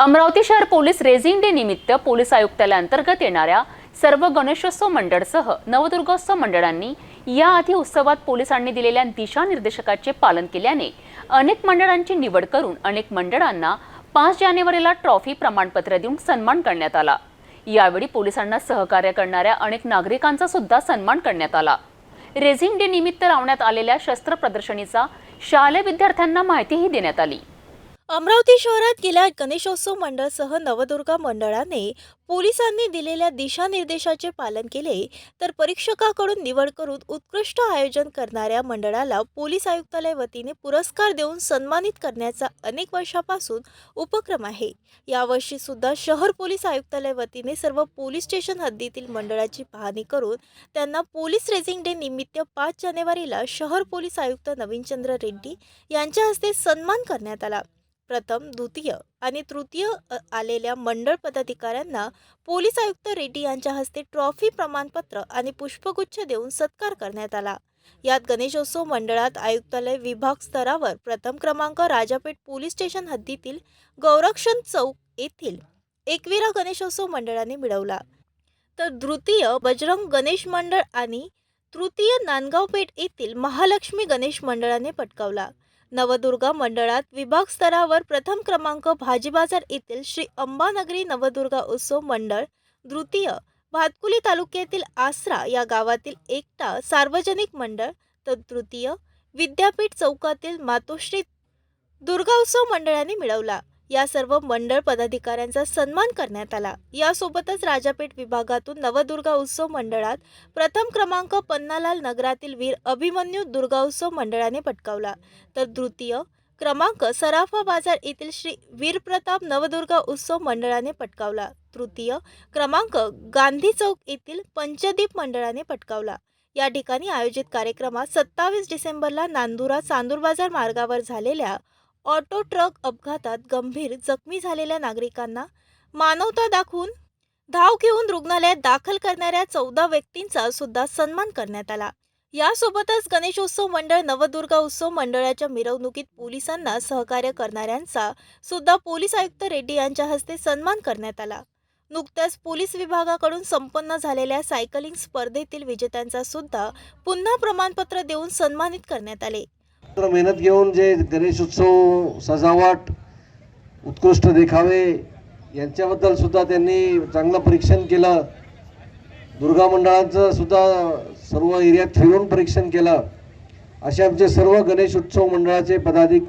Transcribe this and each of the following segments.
अमरावती शहर police raising day निमित्त police आयुक्तालयांतर्गत येणाऱ्या सर्व गणेशोत्सव मंडळसह नवदुर्गोत्सव मंडळांनी याआधी उत्सवात पोलिसांनी दिलेल्या दिशानिर्देशकाचे पालन केल्याने अनेक मंडळांची निवड करून अनेक मंडळांना पाच जानेवारीला ट्रॉफी प्रमाणपत्र देऊन सन्मान करण्यात आला. यावेळी पोलिसांना सहकार्य करणाऱ्या अनेक नागरिकांचा सुद्धा सन्मान करण्यात आला. रेझिंग डे निमित्त लावण्यात आलेल्या शस्त्र प्रदर्शनीचा शालेय विद्यार्थ्यांना माहितीही देण्यात आली. अमरावती शहरात गेल्या गणेशोत्सव मंडळसह नवदुर्गा मंडळाने पोलिसांनी दिलेल्या दिशानिर्देशाचे पालन केले तर परीक्षकाकडून निवड करून उत्कृष्ट आयोजन करणाऱ्या मंडळाला पोलीस आयुक्तालय वतीने पुरस्कार देऊन सन्मानित करण्याचा अनेक वर्षापासून उपक्रम आहे. यावर्षी सुद्धा शहर पोलीस आयुक्तालय वतीने सर्व पोलीस स्टेशन हद्दीतील मंडळाची पाहणी करून त्यांना पोलीस रेझिंग डे निमित्त पाच जानेवारीला शहर पोलीस आयुक्त नवीनचंद्र रेड्डी यांच्या हस्ते सन्मान करण्यात आला. प्रथम द्वितीय आणि तृतीय आलेल्या मंडळ पदाधिकाऱ्यांना पोलीस आयुक्त रेड्डी यांच्या हस्ते ट्रॉफी प्रमाणपत्र आणि पुष्पगुच्छ देऊन सत्कार करण्यात आला. यात गणेशोत्सव मंडळात आयुक्तालय विभाग स्तरावर प्रथम क्रमांक राजापेठ पोलीस स्टेशन हद्दीतील गौरक्षण चौक येथील एकविरा गणेशोत्सव मंडळाने मिळवला. तर द्वितीय बजरंग गणेश मंडळ आणि तृतीय नांदगाव पेठ येथील महालक्ष्मी गणेश मंडळाने पटकावला. नवदुर्गा मंडळात विभाग स्तरावर प्रथम क्रमांक भाजी बाजार येथील श्री अंबानगरी नवदुर्गा उत्सव मंडळ द्वितीय भातकुली तालुक्यातील आसरा या गावातील एकटा सार्वजनिक मंडळ तर तृतीय विद्यापीठ चौकातील मातोश्री दुर्गा उत्सव मंडळाने मिळवला. या सर्व मंडळ पदाधिकाऱ्यांचा सन्मान करण्यात आला. यासोबतच राजापेठ विभागातून नवदुर्गा उत्सव मंडळात प्रथम क्रमांक पन्नालाल नगरातील वीर अभिमन्यू दुर्गा उत्सव मंडळाने पटकावला. तर तृतीय क्रमांक सराफा बाजार येथील श्री वीरप्रताप नवदुर्गा उत्सव मंडळाने पटकावला. तृतीय क्रमांक गांधी चौक येथील पंचदीप मंडळाने पटकावला. या ठिकाणी आयोजित कार्यक्रमात सत्तावीस डिसेंबरला नांदुरा चांदूर बाजार मार्गावर झालेल्या ऑटो ट्रक अपघातात गंभीर जखमी झालेल्या नागरिकांना मानवता दाखवून धाव घेऊन रुग्णालयात दाखल करणाऱ्या चौदा व्यक्तींचा सुद्धा सन्मान करण्यात आला. यासोबतच गणेशोत्सव मंडळ नवदुर्गा उत्सव मंडळाच्या मिरवणुकीत पोलिसांना सहकार्य करणाऱ्यांचा सुद्धा पोलीस आयुक्त रेड्डी यांच्या हस्ते सन्मान करण्यात आला. नुकत्याच पोलीस विभागाकडून संपन्न झालेल्या सायकलिंग स्पर्धेतील विजेत्यांचा सुद्धा पुन्हा प्रमाणपत्र देऊन सन्मानित करण्यात आले. मेहनत घेऊन जे गणेशोत्सव सजावट उत्कृष्ट देखावे यांच्याबद्दल सुद्धा त्यांनी चांगलं परीक्षण केलं. दुर्गा मंडळांचं सुद्धा सर्व एरियात फिरून परीक्षण केलं. असे आमचे सर्व गणेश उत्सव मंडळाचे पदाधिक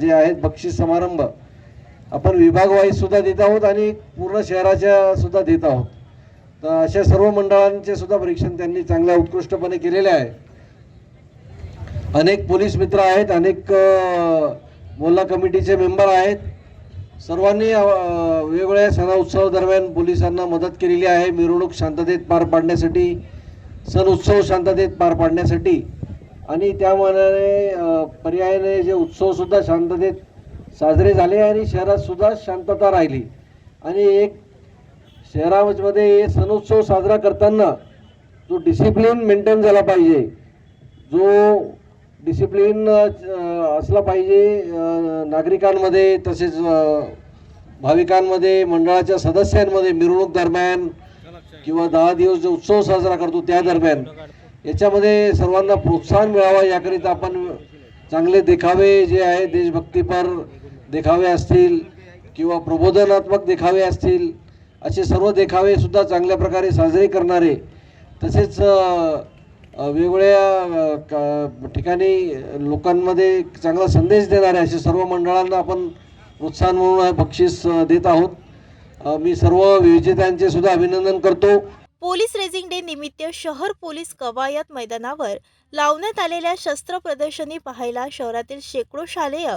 जे आहेत बक्षीस समारंभ आपण विभागवाईज सुद्धा देत आहोत आणि पूर्ण शहराच्या सुद्धा देत आहोत. तर अशा सर्व मंडळांचे सुद्धा परीक्षण त्यांनी चांगल्या उत्कृष्टपणे केलेले आहे. अनेक पोलीस मित्र आहेत अनेक अ, मोहल्ला कमिटीचे मेंबर आहेत. सर्वांनी वेगवेगळ्या सण उत्सव दरम्यान पोलिसांना मदत केलेली आहे. मिरवणूक शांततेत पार पाडण्यासाठी सण उत्सव शांततेत पार पाडण्यासाठी. आणि त्या मानाने पर्यायाने जे उत्सवसुद्धा शांततेत साजरे झाले आणि शहरातसुद्धा शांतता राहिली. आणि एक शहरामध्ये सणोत्सव साजरा करताना जो डिसिप्लिन मेंटेन झाला पाहिजे जो डिसिप्लिन असला पाहिजे नागरिकांमध्ये तसेच भाविकांमध्ये मंडळाच्या सदस्यांमध्ये मिरवणूक दरम्यान किंवा दहा दिवस जो उत्सव साजरा करतो त्या दरम्यान याच्यामध्ये सर्वांना प्रोत्साहन मिळावं याकरिता आपण चांगले देखावे जे आहे देशभक्तीपर देखावे असतील किंवा प्रबोधनात्मक देखावे असतील असे सर्व देखावे सुद्धा चांगल्या प्रकारे साजरे करणारे तसेच वेगवेगळ्या क- ठिकाणी लोकांमध्ये चांगला संदेश देणारे असे सर्व मंडळांना आपण प्रोत्साहन म्हणून बक्षीस देत आहोत. मी सर्व विजेत्यांचे सुद्धा अभिनंदन करतो. पोलीस रेझिंग डे निमित्त शहर पोलीस कवायत मैदानावर लावण्यात आलेल्या शस्त्र प्रदर्शनी पाहायला शहरातील शेकडो शालेय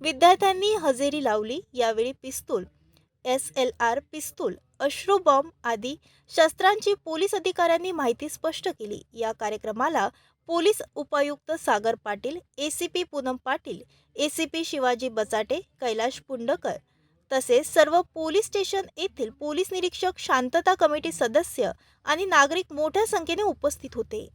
विद्यार्थ्यांनी हजेरी लावली. यावेळी पिस्तूल एस एल आर पिस्तूल अश्रू बॉम्ब आदी शस्त्रांची पोलीस अधिकाऱ्यांनी माहिती स्पष्ट केली. या कार्यक्रमाला पोलीस उपायुक्त Sagar Patil A C P Poonam Patil A C P Shivaji Bachate Kailash Pundkar तसेच सर्व पोलीस स्टेशन येथील पोलीस निरीक्षक शांतता कमिटी सदस्य आणि नागरिक मोठ्या संख्येने उपस्थित होते.